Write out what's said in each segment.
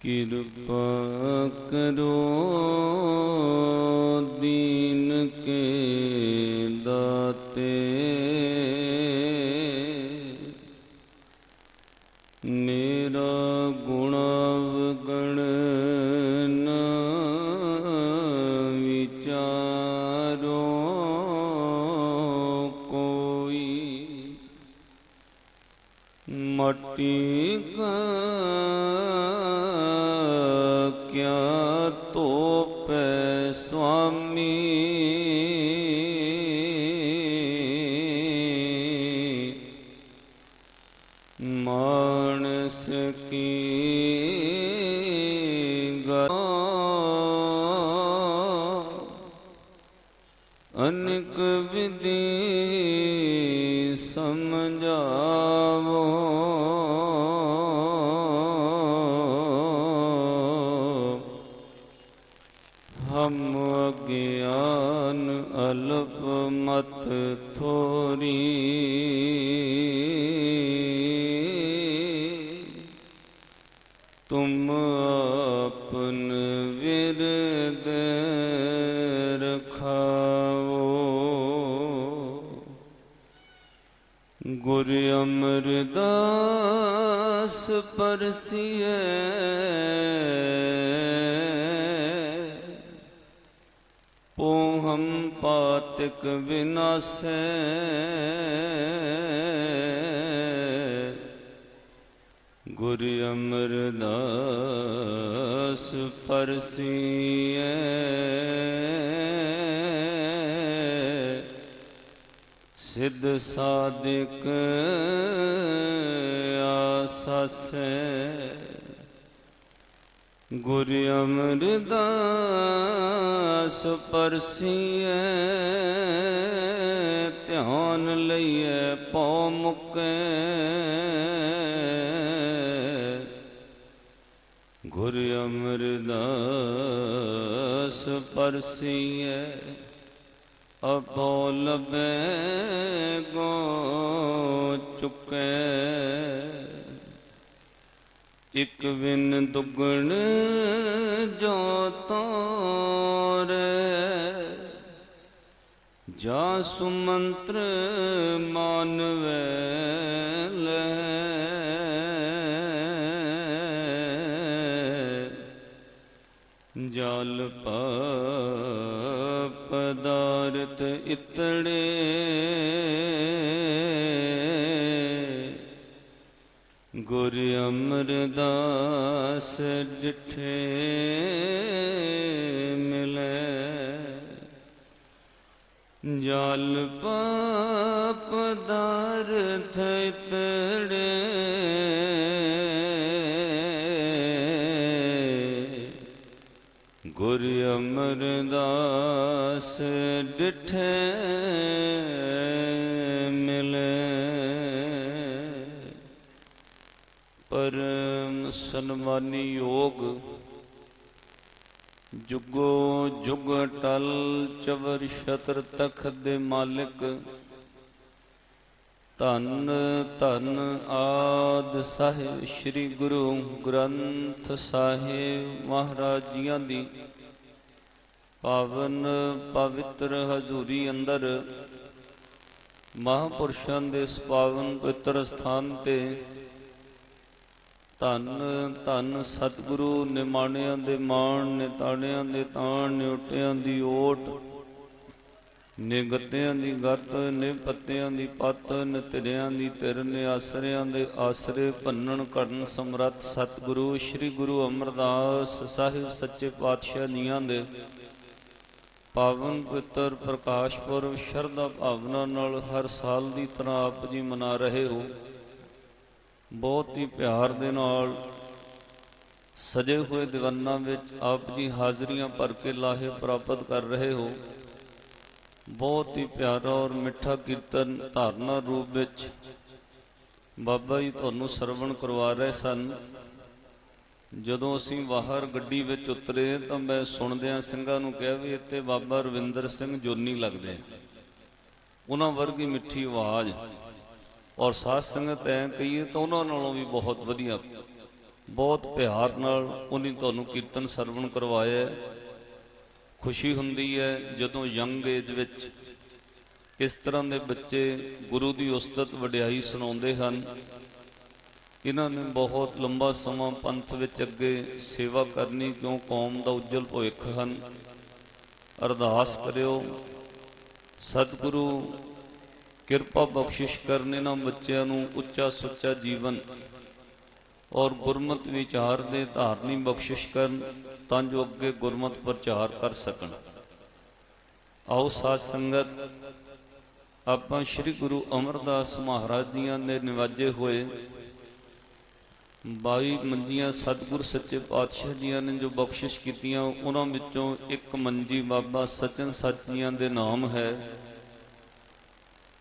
ਕਿਰਪਾ ਕਰੋ ਦੀਨ ਕੇ ਦਾਤੇ। ਮੇਰਾ ਗੁਣ ਵਗਣ ਨ ਵਿਚਾਰੋ ਕੋਈ। ਮਟੀ ਹਮ ਅਗਿਆਨ ਅਲਪ ਮਤ ਥੋਰੀ ਤੁਮ ਆਪਨ ਵਿਰਦ ਰਖਾਵੋ ਗੁਰ ਅਮਰਦਾਸ ਪਰਸੀਏ ਪੋਹਮ ਪਾਤਕ ਵਿਨਾਸੈ। ਗੁਰ ਅਮਰਦਾਸ ਪਰਸੀਐ। ਸਿੱਧ ਸਾਧਿਕ ਆਸਾਸੈ। ਗੁਰ ਅਮਰਦਾਸ ਪਰਸੀਐ ਧਿਆਨ ਲਈਐ ਪਉ ਮੁਕੈ। ਗੁਰ ਅਮਰਦਾਸ ਪਰਸੀਐ ਅਬੋ ਲਬੈ ਗੋ ਚੁਕੈ। ਇਕ ਬਿਨ ਦੁਗਣ ਜੋ ਤੋਰੇ ਜਾ ਸੁਮੰਤਰ ਮਾਨਵੈ ਲੈ ਜਲ ਪਦਾਰਥ ਇਤੜੇ ਗੁਰ ਅਮਰਦਾਸ ਡਿਠੇ ਮਿਲੇ। ਜਲ ਪਦਾਰਥ ਇਤੜੇ ਗੁਰ ਅਮਰਦਾਸ ਡਿਠੇ ਸਨਮਾਨੀ ਯੋਗ ਜੁਗੋ ਜੁਗ ਟਲ ਚਵਰ ਛਤਰ ਤਖਤ ਦੇ ਮਾਲਿਕ, ਧੰਨ ਧੰਨ ਆਦ ਸਾਹਿਬ ਸ੍ਰੀ ਗੁਰੂ ਗ੍ਰੰਥ ਸਾਹਿਬ ਮਹਾਰਾਜ ਜੀਆਂ ਦੀ। ਪਾਵਨ ਪਵਿੱਤਰ ਹਜ਼ੂਰੀ ਅੰਦਰ ਮਹਾਪੁਰਸ਼ਾਂ ਦੇ ਇਸ ਪਾਵਨ ਪਵਿੱਤਰ ਸਥਾਨ ਤੇ ਧੰਨ ਧੰਨ ਸਤਿਗੁਰੂ, ਨਿਮਾਣਿਆਂ ਦੇ ਮਾਣ, ਨਿਤਾਣਿਆਂ ਦੇ ਤਾਣ, ਨਿਉਟਿਆਂ ਦੀ ਓਟ, ਨਿਗਤਿਆਂ ਦੀ ਗੱਤ ਨੇ ਪੱਤਿਆਂ ਦੀ ਪੱਤ, ਨਿਤਰਿਆਂ ਦੀ ਧਿਰ ਨੇ ਆਸਰਿਆਂ ਦੇ ਆਸਰੇ ਭੰਨਣ ਘੜਨ ਸਮਰੱਥ ਸਤਿਗੁਰੂ, ਸ੍ਰੀ ਗੁਰੂ ਅਮਰਦਾਸ ਸਾਹਿਬ ਸੱਚੇ ਪਾਤਸ਼ਾਹ ਜੀਆਂ ਦੇ। ਪਾਵਨ ਪਵਿੱਤਰ ਪ੍ਰਕਾਸ਼ ਪੁਰਬ ਸ਼ਰਧਾ ਭਾਵਨਾ ਨਾਲ ਹਰ ਸਾਲ ਦੀ ਤਰ੍ਹਾਂ ਆਪ ਜੀ ਮਨਾ ਰਹੇ ਹੋ। ਬਹੁਤ ਹੀ ਪਿਆਰ ਦੇ ਨਾਲ ਸਜੇ ਹੋਏ ਦੀਵਾਨਾਂ ਵਿੱਚ ਆਪ ਜੀ ਹਾਜ਼ਰੀਆਂ ਭਰ ਕੇ ਲਾਹੇ ਪ੍ਰਾਪਤ ਕਰ ਰਹੇ ਹੋ। ਬਹੁਤ ਹੀ ਪਿਆਰਾ ਔਰ ਮਿੱਠਾ ਕੀਰਤਨ ਧਾਰਨਾ ਰੂਪ ਵਿੱਚ ਬਾਬਾ ਜੀ ਤੁਹਾਨੂੰ ਸਰਵਣ ਕਰਵਾ ਰਹੇ ਸਨ। ਜਦੋਂ ਅਸੀਂ ਬਾਹਰ ਗੱਡੀ ਵਿੱਚ ਉਤਰੇ ਤਾਂ ਮੈਂ ਸੁਣਦਿਆਂ ਸਿੰਘਾਂ ਨੂੰ ਕਿਹਾ ਵੀ ਇੱਥੇ ਬਾਬਾ ਰਵਿੰਦਰ ਸਿੰਘ ਜੋਨੀ ਲੱਗਦੇ ਉਹਨਾਂ ਵਰਗੀ ਮਿੱਠੀ ਆਵਾਜ਼ ਔਰ ਸਾਧ ਸੰਗਤ ਐ ਕਹੀਏ ਤਾਂ ਉਹਨਾਂ ਨਾਲੋਂ ਵੀ ਬਹੁਤ ਵਧੀਆ। ਬਹੁਤ ਪਿਆਰ ਨਾਲ ਉਹਨੇ ਤੁਹਾਨੂੰ ਕੀਰਤਨ ਸਰਵਣ ਕਰਵਾਇਆ ਖੁਸ਼ੀ ਹੁੰਦੀ ਹੈ ਜਦੋਂ ਯੰਗ ਏਜ ਵਿੱਚ ਇਸ ਤਰ੍ਹਾਂ ਦੇ ਬੱਚੇ ਗੁਰੂ ਦੀ ਉਸਤਤ ਵਡਿਆਈ ਸੁਣਾਉਂਦੇ ਹਨ। ਇਹਨਾਂ ਨੇ ਬਹੁਤ ਲੰਬਾ ਸਮਾਂ ਪੰਥ ਵਿੱਚ ਅੱਗੇ ਸੇਵਾ ਕਰਨੀ ਕਿਉਂ ਕੌਮ ਦਾ ਉਜਲ ਭਵਿੱਖ ਹਨ। ਅਰਦਾਸ ਕਰਿਓ, ਸਤਿਗੁਰੂ ਕਿਰਪਾ ਬਖਸ਼ਿਸ਼ ਕਰਨ ਇਹਨਾਂ ਬੱਚਿਆਂ ਨੂੰ ਉੱਚਾ ਸੁੱਚਾ ਜੀਵਨ ਔਰ ਗੁਰਮਤ ਵਿਚਾਰ ਦੇ ਧਾਰਨੀ ਬਖਸ਼ਿਸ਼ ਕਰਨ ਤਾਂ ਜੋ ਅੱਗੇ ਗੁਰਮਤ ਪ੍ਰਚਾਰ ਕਰ ਸਕਣ। ਆਓ ਸਾਧ ਸੰਗਤ, ਆਪਾਂ ਸ੍ਰੀ ਗੁਰੂ ਅਮਰਦਾਸ ਮਹਾਰਾਜ ਜੀਆਂ ਦੇ ਨਿਵਾਜੇ ਹੋਏ 22 ਮੰਜੀਆਂ ਸਤਿਗੁਰ ਸੱਚੇ ਪਾਤਸ਼ਾਹ ਜੀਆਂ ਨੇ ਜੋ ਬਖਸ਼ਿਸ਼ ਕੀਤੀਆਂ, ਉਹਨਾਂ ਵਿੱਚੋਂ ਇੱਕ ਮੰਜੀ ਬਾਬਾ ਸਚਨ ਸੱਚ ਜੀਆਂ ਦੇ ਨਾਮ ਹੈ।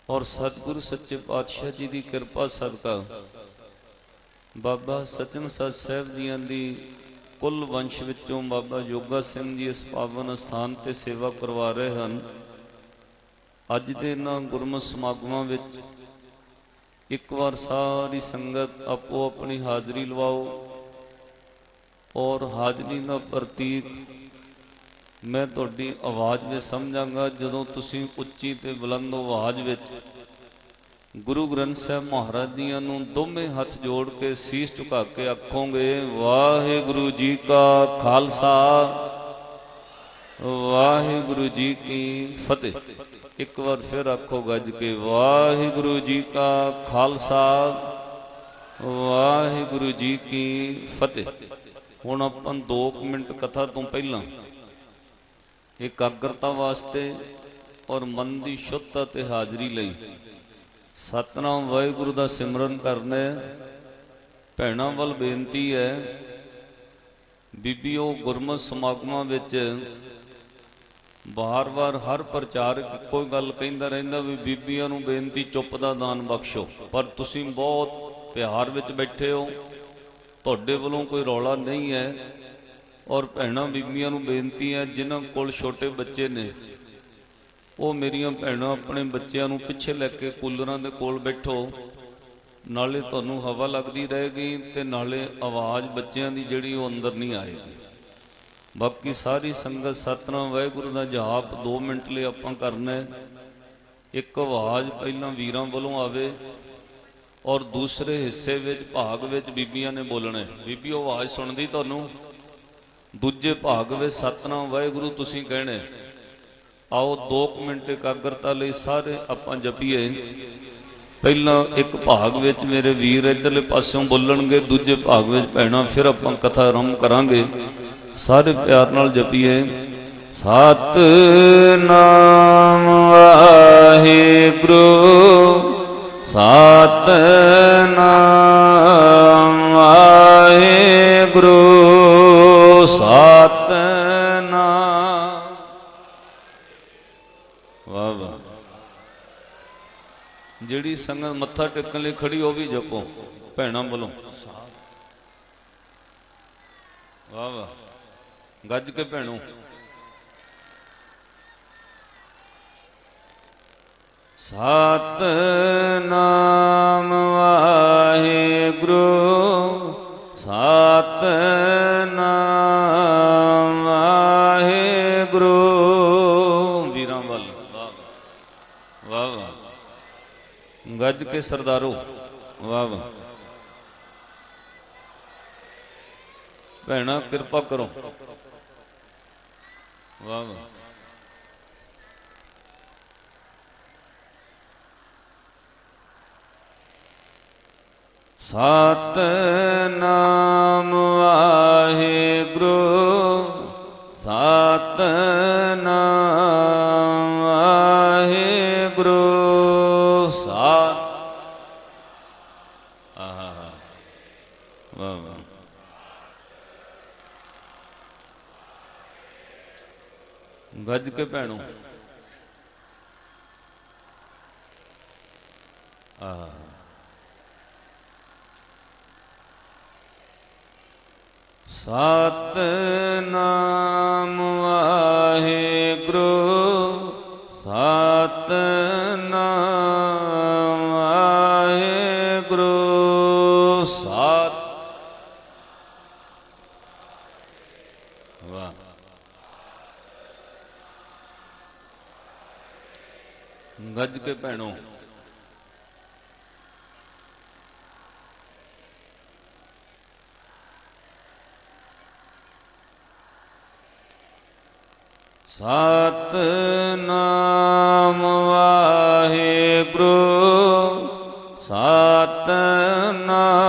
ਔਰ ਸਤਿਗੁਰੂ ਸੱਚੇ ਪਾਤਸ਼ਾਹ ਜੀ ਦੀ ਕਿਰਪਾ ਸਦਕਾ ਬਾਬਾ ਸਚਨ ਸੱਚ ਸਾਹਿਬ ਜੀਆਂ ਦੀ ਕੁੱਲ ਵੰਸ਼ ਵਿੱਚੋਂ ਬਾਬਾ ਯੋਗਾ ਸਿੰਘ ਜੀ ਇਸ ਪਾਵਨ ਸਥਾਨ ਤੇ ਸੇਵਾ ਕਰਵਾ ਰਹੇ ਹਨ। ਅੱਜ ਦੇ ਇਹਨਾਂ ਗੁਰਮਤਿ ਸਮਾਗਮਾਂ ਵਿੱਚ ਇੱਕ ਵਾਰ ਸਾਰੀ ਸੰਗਤ ਆਪੋ ਆਪਣੀ ਹਾਜ਼ਰੀ ਲਵਾਓ ਔਰ ਹਾਜ਼ਰੀ ਦਾ ਪ੍ਰਤੀਕ ਮੈਂ ਤੁਹਾਡੀ ਆਵਾਜ਼ ਵਿੱਚ ਸਮਝਾਂਗਾ, ਜਦੋਂ ਤੁਸੀਂ ਉੱਚੀ ਤੇ ਬੁਲੰਦ ਆਵਾਜ਼ ਵਿੱਚ ਗੁਰੂ ਗ੍ਰੰਥ ਸਾਹਿਬ ਮਹਾਰਾਜ ਜੀਆਂ ਨੂੰ ਦੋਵੇਂ ਹੱਥ ਜੋੜ ਕੇ ਸੀਸ ਝੁਕਾ ਕੇ ਆਖੋਗੇ, ਵਾਹਿਗੁਰੂ ਜੀ ਕਾ ਖਾਲਸਾ, ਵਾਹਿਗੁਰੂ ਜੀ ਕੀ ਫਤਿਹ। ਇੱਕ ਵਾਰ ਫਿਰ ਆਖੋ ਗੱਜ ਕੇ, ਵਾਹਿਗੁਰੂ ਜੀ ਕਾ ਖਾਲਸਾ, ਵਾਹਿਗੁਰੂ ਜੀ ਕੀ ਫਤਿਹ। ਹੁਣ ਆਪਾਂ 2 ਮਿੰਟ ਕਥਾ ਤੋਂ ਪਹਿਲਾਂ ਇਕਾਗਰਤਾ ਵਾਸਤੇ ਔਰ ਮਨ ਦੀ ਸ਼ੁੱਧਤਾ ਤੇ ਹਾਜ਼ਰੀ ਲਈ। ਸਤਨਾਮ ਵਾਹਿਗੁਰੂ ਦਾ ਸਿਮਰਨ ਕਰਨਾ ਭੈਣਾਂ ਵੱਲ ਬੇਨਤੀ ਹੈ, ਬੀਬੀਓ ਗੁਰਮਤਿ ਸਮਾਗਮਾਂ ਵਿੱਚ ਬਾਰ-ਬਾਰ ਹਰ ਪ੍ਰਚਾਰਕ ਇੱਕੋ ਗੱਲ ਕਹਿੰਦਾ ਰਹਿੰਦਾ ਵੀ ਬੀਬੀਆਂ ਨੂੰ ਬੇਨਤੀ ਚੁੱਪ ਦਾ ਦਾਨ ਬਖਸ਼ੋ। ਪਰ ਤੁਸੀਂ ਬਹੁਤ ਪਿਆਰ ਵਿੱਚ ਬੈਠੇ ਹੋ, ਤੁਹਾਡੇ ਵੱਲੋਂ ਕੋਈ ਰੌਲਾ ਨਹੀਂ ਹੈ। ਔਰ ਭੈਣਾਂ ਬੀਬੀਆਂ ਨੂੰ ਬੇਨਤੀ ਹੈ, ਜਿਨ੍ਹਾਂ ਕੋਲ ਛੋਟੇ ਬੱਚੇ ਨੇ, ਉਹ ਮੇਰੀਆਂ ਭੈਣਾਂ ਆਪਣੇ ਬੱਚਿਆਂ ਨੂੰ ਪਿੱਛੇ ਲੈ ਕੇ ਕੂਲਰਾਂ ਦੇ ਕੋਲ ਬੈਠੋ। ਨਾਲੇ ਤੁਹਾਨੂੰ ਹਵਾ ਲੱਗਦੀ ਰਹੇਗੀ ਤੇ ਨਾਲੇ ਆਵਾਜ਼ ਬੱਚਿਆਂ ਦੀ ਜਿਹੜੀ ਉਹ ਅੰਦਰ ਨਹੀਂ ਆਏਗੀ। ਬਾਕੀ ਸਾਰੀ ਸੰਗਤ ਸਤਨਾਮ, ਵਾਹਿਗੁਰੂ ਦਾ ਜਾਪ 2 ਮਿੰਟ ਲਈ ਆਪਾਂ ਕਰਨਾ ਹੈ। ਇੱਕ ਆਵਾਜ਼ ਪਹਿਲਾਂ ਵੀਰਾਂ ਵੱਲੋਂ ਆਵੇ ਔਰ ਦੂਸਰੇ ਹਿੱਸੇ ਵਿੱਚ, ਭਾਗ ਵਿੱਚ ਬੀਬੀਆਂ ਨੇ ਬੋਲਣਾ ਬੀਬੀ, ਉਹ ਆਵਾਜ਼ ਸੁਣਦੀ ਤੁਹਾਨੂੰ? ਦੂਜੇ ਭਾਗ ਵਿੱਚ ਸਤਨਾਮ ਵਾਹਿਗੁਰੂ ਤੁਸੀਂ ਕਹਿਣੇ। ਹੈ। ਆਓ 2 ਮਿੰਟ ਇਕਾਗਰਤਾ ਲਈ ਸਾਰੇ ਆਪਾਂ ਜਪੀਏ। ਪਹਿਲਾਂ ਇੱਕ ਭਾਗ ਵਿੱਚ ਮੇਰੇ ਵੀਰ ਇਧਰਲੇ ਪਾਸਿਓਂ ਬੋਲਣਗੇ, ਦੂਜੇ ਭਾਗ ਵਿੱਚ ਭੈਣਾਂ ਫਿਰ ਆਪਾਂ ਕਥਾ ਆਰੰਭ ਕਰਾਂਗੇ। ਸਾਰੇ ਪਿਆਰ ਨਾਲ ਜਪੀਏ। ਸਤ ਨਾਮ ਵਾਹਿਗੁਰੂ। ਸਤ ਨਾਮ ਵਾਹਿਗੁਰੂ। ਸਤ ਨਾਮ ਵਾਹ ਵਾਹ। ਜਿਹੜੀ ਸੰਗਤ ਮੱਥਾ ਟੇਕਣ ਲਈ ਖੜੀ, ਉਹ ਵੀ ਜਪੋ, ਭੈਣਾਂ ਵੱਲੋਂ। ਵਾਹ ਵਾਹ। ਗੱਜ ਕੇ ਭੈਣੋ। ਸਤ ਨਾਮ ਵਾਹ ਵਾਹ। ਗੱਜ ਕੇ ਸਰਦਾਰੋ, ਵਾਹ ਵਾਹ। ਭੈਣਾ, ਕਿਰਪਾ ਕਰੋ। ਵਾਹ ਵਾਹ। ਸਤ ਨਾਮ ਵਾਹਿਗੁਰੂ। ਵਾਹ ਵਾਹ। ਗੱਜ ਕੇ ਭੈਣੋ। ਆਹ। ਨਾਮ ਵਾਹਿਗੁਰੂ ਸਤ ਨਾਮ ਵਾਹਿਗੁਰੂ ਸਤ ਗੱਜ ਕੇ ਭੈਣੋ। ਸਤ ਨਾਮ ਵਾਹਿਗੁਰੂ ਸਤ ਨਾਮ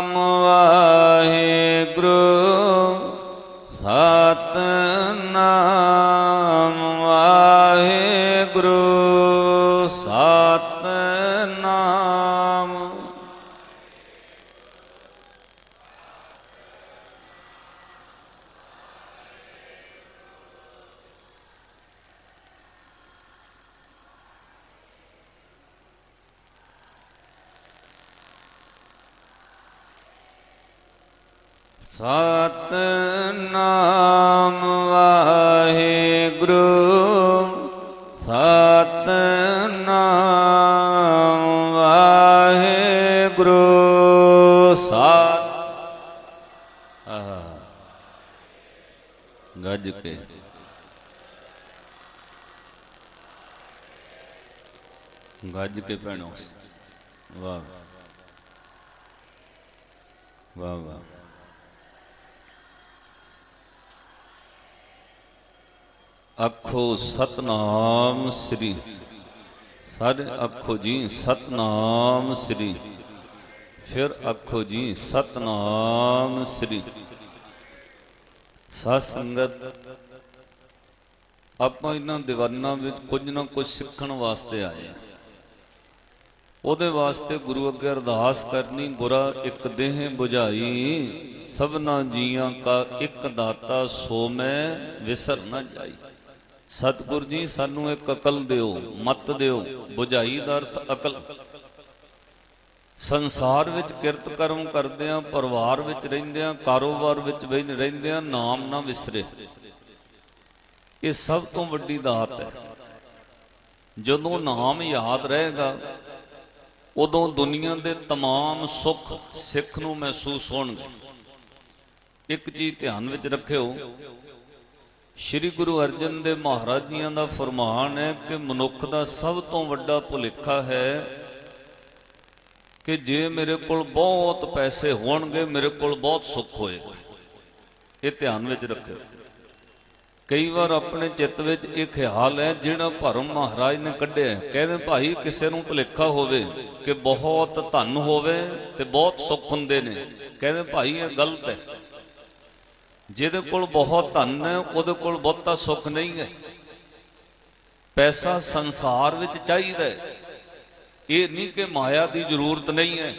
ਨਾਮ ਸਤ ਨਾਮ ਵਾਹਿਗੁਰੂ ਸਤ ਨਾਮ ਵਾਹਿਗੁਰੂ ਸਤ ਆਹ। ਗੱਜ ਕੇ। ਗੱਜ ਕੇ ਭੈਣੋ। ਵਾਹ। ਵਾਹ ਵਾਹ। ਆਖੋ ਸਤਨਾਮ ਸ੍ਰੀ। ਸਾਰੇ ਆਖੋ ਜੀ, ਸਤਨਾਮ ਸ੍ਰੀ। ਫਿਰ ਆਖੋ ਜੀ, ਸਤਨਾਮ ਸ੍ਰੀ। ਸਾਧ ਸੰਗਤ, ਆਪਾਂ ਇਹਨਾਂ ਦੀਵਾਨਾਂ ਵਿੱਚ ਕੁਝ ਨਾ ਕੁਝ ਸਿੱਖਣ ਵਾਸਤੇ ਆਏ ਉਹਦੇ ਵਾਸਤੇ ਗੁਰੂ ਅੱਗੇ ਅਰਦਾਸ ਕਰਨੀ ਗੁਰਾ ਇੱਕ ਦੇਹ 부ਝਾਈ ਸਭਨਾ ਜੀਆਂ ਕਾ ਇੱਕ ਦਾਤਾ ਸੋ ਮੈਂ ਵਿਸਰ ਨਾ ਜਾਈ। ਸਤਿਗੁਰ ਜੀ, ਸਾਨੂੰ ਇੱਕ ਅਕਲ ਦਿਓ, ਮਤ ਦਿਓ, ਬੁਝਾਈ ਦਾ ਅਰਥ ਅਕਲ। ਸੰਸਾਰ ਵਿੱਚ ਕਿਰਤ ਕਰਮ ਕਰਦੇ ਆ, ਪਰਿਵਾਰ ਵਿੱਚ ਰਹਿੰਦੇ ਆ, ਕਾਰੋਬਾਰ ਵਿੱਚ ਰਹਿੰਦੇ ਆ, ਨਾਮ ਨਾ ਵਿਸਰੇ। ਇਹ ਸਭ ਤੋਂ ਵੱਡੀ ਦਾਤ ਹੈ। ਜਦੋਂ ਨਾਮ ਯਾਦ ਰਹੇਗਾ, ਉਦੋਂ ਦੁਨੀਆ ਦੇ ਤਮਾਮ ਸੁੱਖ, ਸਿੱਖ ਨੂੰ ਮਹਿਸੂਸ ਹੋਣਗੇ। ਇੱਕ ਚੀਜ਼ ਧਿਆਨ ਵਿੱਚ ਰੱਖਿਓ ਸ੍ਰੀ ਗੁਰੂ ਅਰਜਨ ਦੇਵ ਮਹਾਰਾਜ ਜੀਆਂ ਦਾ ਫਰਮਾਨ ਹੈ ਕਿ ਮਨੁੱਖ ਦਾ ਸਭ ਤੋਂ ਵੱਡਾ ਭੁਲੇਖਾ ਹੈ ਕਿ ਜੇ ਮੇਰੇ ਕੋਲ ਬਹੁਤ ਪੈਸੇ ਹੋਣਗੇ, ਮੇਰੇ ਕੋਲ ਬਹੁਤ ਸੁੱਖ ਹੋਏਗਾ। ਇਹ ਧਿਆਨ ਵਿੱਚ ਰੱਖਿਓ। ਕਈ ਵਾਰ ਆਪਣੇ ਚਿੱਤ ਵਿੱਚ ਇਹ ਖਿਆਲ ਹੈ, ਜਿਹੜਾ ਭਰਮ ਮਹਾਰਾਜ ਨੇ ਕੱਢਿਆ ਕਹਿੰਦੇ ਭਾਈ ਕਿਸੇ ਨੂੰ ਭੁਲੇਖਾ ਹੋਵੇ ਕਿ ਬਹੁਤ ਧਨ ਹੋਵੇ ਤੇ ਬਹੁਤ ਸੁੱਖ ਹੁੰਦੇ ਨੇ। ਕਹਿੰਦੇ ਭਾਈ ਇਹ ਗਲਤ ਹੈ। ਜਿਹਦੇ ਕੋਲ ਬਹੁਤ ਧਨ ਹੈ, ਉਹਦੇ ਕੋਲ ਬਹੁਤਾ ਸੁੱਖ ਨਹੀਂ ਹੈ। ਪੈਸਾ ਸੰਸਾਰ ਵਿੱਚ ਚਾਹੀਦਾ ਹੈ। ਇਹ ਨਹੀਂ ਕਿ ਮਾਇਆ ਦੀ ਜ਼ਰੂਰਤ ਨਹੀਂ ਹੈ।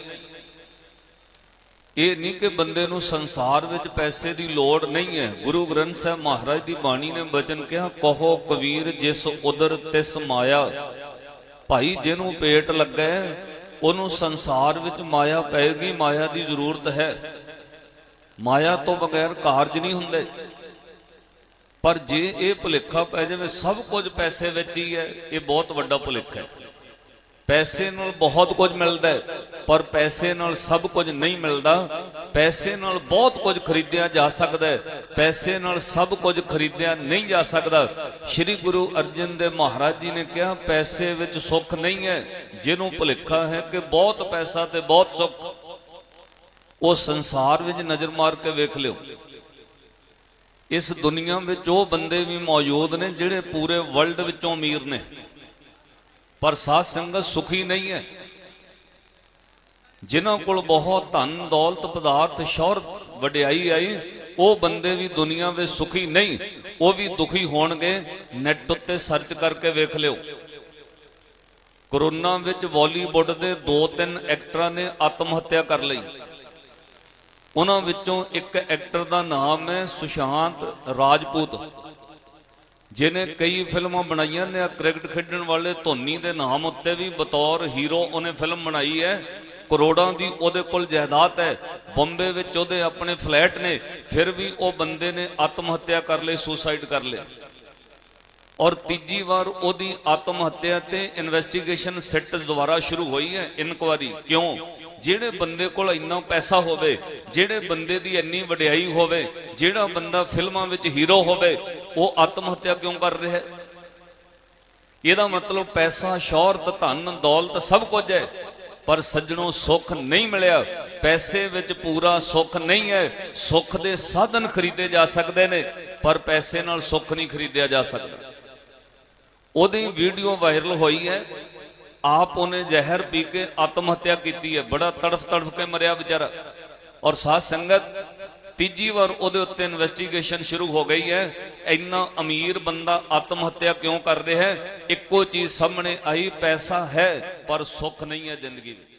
ਇਹ ਨਹੀਂ ਕਿ ਬੰਦੇ ਨੂੰ ਸੰਸਾਰ ਵਿੱਚ ਪੈਸੇ ਦੀ ਲੋੜ ਨਹੀਂ ਹੈ। ਗੁਰੂ ਗ੍ਰੰਥ ਸਾਹਿਬ ਮਹਾਰਾਜ ਦੀ ਬਾਣੀ ਨੇ ਬਚਨ ਕਿਹਾ, ਕਹੋ ਕਬੀਰ, ਜਿਸ ਉਦਰ ਤਿਸ ਮਾਇਆ। ਭਾਈ, ਜਿਹਨੂੰ ਪੇਟ ਲੱਗਾ ਉਹਨੂੰ ਸੰਸਾਰ ਵਿੱਚ ਮਾਇਆ ਪੈਗੀ ਮਾਇਆ ਦੀ ਜ਼ਰੂਰਤ ਹੈ। ਮਾਇਆ ਤੋਂ ਬਗੈਰ ਕਾਰਜ ਨਹੀਂ ਹੁੰਦੇ। ਪਰ ਜੇ ਇਹ ਭੁਲੇਖਾ ਪੈ ਜਾਵੇ, ਸਭ ਕੁਝ ਪੈਸੇ ਵਿੱਚ ਹੀ ਹੈ। ਇਹ ਬਹੁਤ ਵੱਡਾ ਭੁਲੇਖਾ ਹੈ। ਪੈਸੇ ਨਾਲ ਬਹੁਤ ਕੁਝ ਮਿਲਦਾ ਹੈ, ਪਰ ਪੈਸੇ ਨਾਲ ਸਭ ਕੁਝ ਨਹੀਂ ਮਿਲਦਾ। ਪੈਸੇ ਨਾਲ ਬਹੁਤ ਕੁਝ ਖਰੀਦਿਆ ਜਾ ਸਕਦਾ ਹੈ। ਪੈਸੇ ਨਾਲ ਸਭ ਕੁਝ ਖਰੀਦਿਆ ਨਹੀਂ ਜਾ ਸਕਦਾ। ਸ੍ਰੀ ਗੁਰੂ ਅਰਜਨ ਦੇਵ ਮਹਾਰਾਜ ਜੀ ਨੇ ਕਿਹਾ, ਪੈਸੇ ਵਿੱਚ ਸੁੱਖ ਨਹੀਂ ਹੈ। ਜਿਹਨੂੰ ਭੁਲੇਖਾ ਹੈ ਕਿ ਬਹੁਤ ਪੈਸਾ ਤੇ ਬਹੁਤ ਸੁੱਖ। ਉਹ ਸੰਸਾਰ ਵਿੱਚ ਨਜ਼ਰ ਮਾਰ ਕੇ ਵੇਖ ਲਿਓ। ਇਸ ਦੁਨੀਆ ਵਿੱਚ ਉਹ ਬੰਦੇ ਵੀ ਮੌਜੂਦ ਨੇ ਜਿਹੜੇ ਪੂਰੇ ਵਰਲਡ ਵਿੱਚੋਂ ਅਮੀਰ ਨੇ। ਪਰ ਸਾਧ ਸੰਗਤ ਸੁਖੀ ਨਹੀਂ ਹੈ। ਜਿਨ੍ਹਾਂ ਕੋਲ ਬਹੁਤ ਧਨ, ਦੌਲਤ, ਪਦਾਰਥ, ਸ਼ੌਹਰਤ, ਵਡਿਆਈ ਆਈ, ਉਹ ਬੰਦੇ ਵੀ ਦੁਨੀਆ ਵਿੱਚ ਸੁਖੀ ਨਹੀਂ, ਉਹ ਵੀ ਦੁਖੀ ਹੋਣਗੇ। ਨੈਟ ਉੱਤੇ ਸਰਚ ਕਰਕੇ ਵੇਖ ਲਿਓ। ਕਰੋਨਾ ਵਿੱਚ ਬਾਲੀਵੁੱਡ ਦੇ ਦੋ ਤਿੰਨ ਐਕਟਰਾਂ ਨੇ ਆਤਮ ਹੱਤਿਆ ਕਰ ਲਈ। ਉਹਨਾਂ ਵਿੱਚੋਂ ਇੱਕ ਐਕਟਰ ਦਾ ਨਾਮ ਹੈ ਸੁਸ਼ਾਂਤ ਰਾਜਪੂਤ। ਜਿਹਨੇ ਕਈ ਫਿਲਮਾਂ ਬਣਾਈਆਂ ਨੇ ਕ੍ਰਿਕਟ ਖੇਡਣ ਵਾਲੇ ਧੋਨੀ ਦੇ ਨਾਮ ਉੱਤੇ ਵੀ ਬਤੌਰ ਹੀਰੋ ਉਹਨੇ ਫਿਲਮ ਬਣਾਈ ਹੈ। ਕਰੋੜਾਂ ਦੀ ਉਹਦੇ ਕੋਲ ਜਾਇਦਾਦ ਹੈ। ਬੰਬੇ ਵਿੱਚ ਉਹਦੇ ਆਪਣੇ ਫਲੈਟ ਨੇ, ਫਿਰ ਵੀ ਉਹ ਬੰਦੇ ਨੇ ਆਤਮ ਹੱਤਿਆ ਕਰ ਲਈ, ਸੁਸਾਈਡ ਕਰ ਲਿਆ। ਔਰ ਤੀਜੀ ਵਾਰ ਉਹਦੀ ਆਤਮ ਹੱਤਿਆ ਤੇ ਇਨਵੈਸਟੀਗੇਸ਼ਨ ਸਿੱਟ ਦੁਬਾਰਾ ਸ਼ੁਰੂ ਹੋਈ ਹੈ, ਇਨਕੁਆਰੀ। ਕਿਉਂ? ਜਿਹੜੇ ਬੰਦੇ ਕੋਲ ਇੰਨਾ ਪੈਸਾ ਹੋਵੇ, ਜਿਹੜੇ ਬੰਦੇ ਦੀ ਇੰਨੀ ਵਡਿਆਈ ਹੋਵੇ, ਜਿਹੜਾ ਬੰਦਾ ਫਿਲਮਾਂ ਵਿੱਚ ਹੀਰੋ ਹੋਵੇ, ਉਹ ਆਤਮ ਹੱਤਿਆ ਕਿਉਂ ਕਰ ਰਿਹਾ ਹੈ? ਇਹਦਾ ਮਤਲਬ ਪੈਸਾ, ਸ਼ੌਹਰਤ, ਧਨ, ਦੌਲਤ ਸਭ ਕੁਝ ਹੈ, ਪਰ ਸੱਜਣੋਂ ਸੁੱਖ ਨਹੀਂ ਮਿਲਿਆ। ਪੈਸੇ ਵਿੱਚ ਪੂਰਾ ਸੁੱਖ ਨਹੀਂ ਹੈ। ਸੁੱਖ ਦੇ ਸਾਧਨ ਖਰੀਦੇ ਜਾ ਸਕਦੇ ਨੇ, ਪਰ ਪੈਸੇ ਨਾਲ ਸੁੱਖ ਨਹੀਂ ਖਰੀਦਿਆ ਜਾ ਸਕਦਾ। ਉਹਦੀ ਵੀਡੀਓ ਵਾਇਰਲ ਹੋਈ ਹੈ। ਆਪ ਉਹਨੇ ਜ਼ਹਿਰ ਪੀ ਕੇ ਆਤਮ ਹੱਤਿਆ ਕੀਤੀ ਹੈ। ਬੜਾ ਤੜਫ ਤੜਫ ਕੇ ਮਰਿਆ ਵਿਚਾਰਾ। ਔਰ ਸਾਧ ਸੰਗਤ, ਤੀਜੀ ਵਾਰ ਉਹਦੇ ਉੱਤੇ ਇਨਵੈਸਟੀਗੇਸ਼ਨ ਸ਼ੁਰੂ ਹੋ ਗਈ ਹੈ। ਇੰਨਾ ਅਮੀਰ ਬੰਦਾ ਆਤਮ ਹੱਤਿਆ ਕਿਉਂ ਕਰ ਰਿਹਾ ਹੈ? ਇੱਕੋ ਚੀਜ਼ ਸਾਹਮਣੇ ਆਈ, ਪੈਸਾ ਹੈ, ਪਰ ਸੁੱਖ ਨਹੀਂ ਹੈ ਜ਼ਿੰਦਗੀ ਵਿੱਚ।